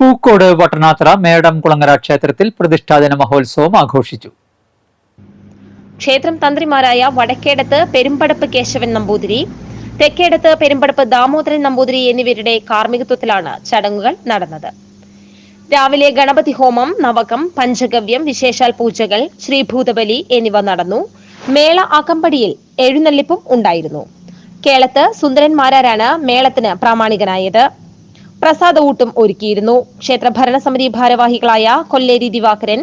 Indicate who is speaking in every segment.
Speaker 1: പൂക്കോട് വട്ടനാത്ര മേടം കുളങ്ങര ക്ഷേത്രത്തിൽ പ്രതിഷ്ഠാദിന മഹോത്സവം ആഘോഷിച്ചു.
Speaker 2: ക്ഷേത്രം തന്ത്രിമാരായ വടക്കേടത്ത് പെരുമ്പടപ്പ് കേശവൻ നമ്പൂതിരി തെക്കേടത്ത് പെരുമ്പടപ്പ് ദാമോദരൻ നമ്പൂതിരി എന്നിവരുടെ കാർമ്മികത്വത്തിലാണ് ചടങ്ങുകൾ നടന്നത്. രാവിലെ ഗണപതി ഹോമം നവകം പഞ്ചഗവ്യം വിശേഷാൽ പൂജകൾ ശ്രീഭൂതബലി എന്നിവ നടന്നു. മേള അകമ്പടിയിൽ എഴുന്നള്ളിപ്പും ഉണ്ടായിരുന്നു. കേളത്ത് സുന്ദരന്മാരാരാണ് മേളത്തിന് പ്രാമാണികനായത്. പ്രസാദ ഊട്ടും ഒരുക്കിയിരുന്നു. ക്ഷേത്ര ഭരണസമിതി ഭാരവാഹികളായ കൊല്ലേരി ദിവാകരൻ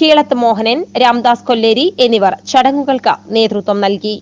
Speaker 2: കീളത്ത് മോഹനൻ രാംദാസ് കൊല്ലേരി എന്നിവർ ചടങ്ങുകൾക്ക് നേതൃത്വം നൽകി.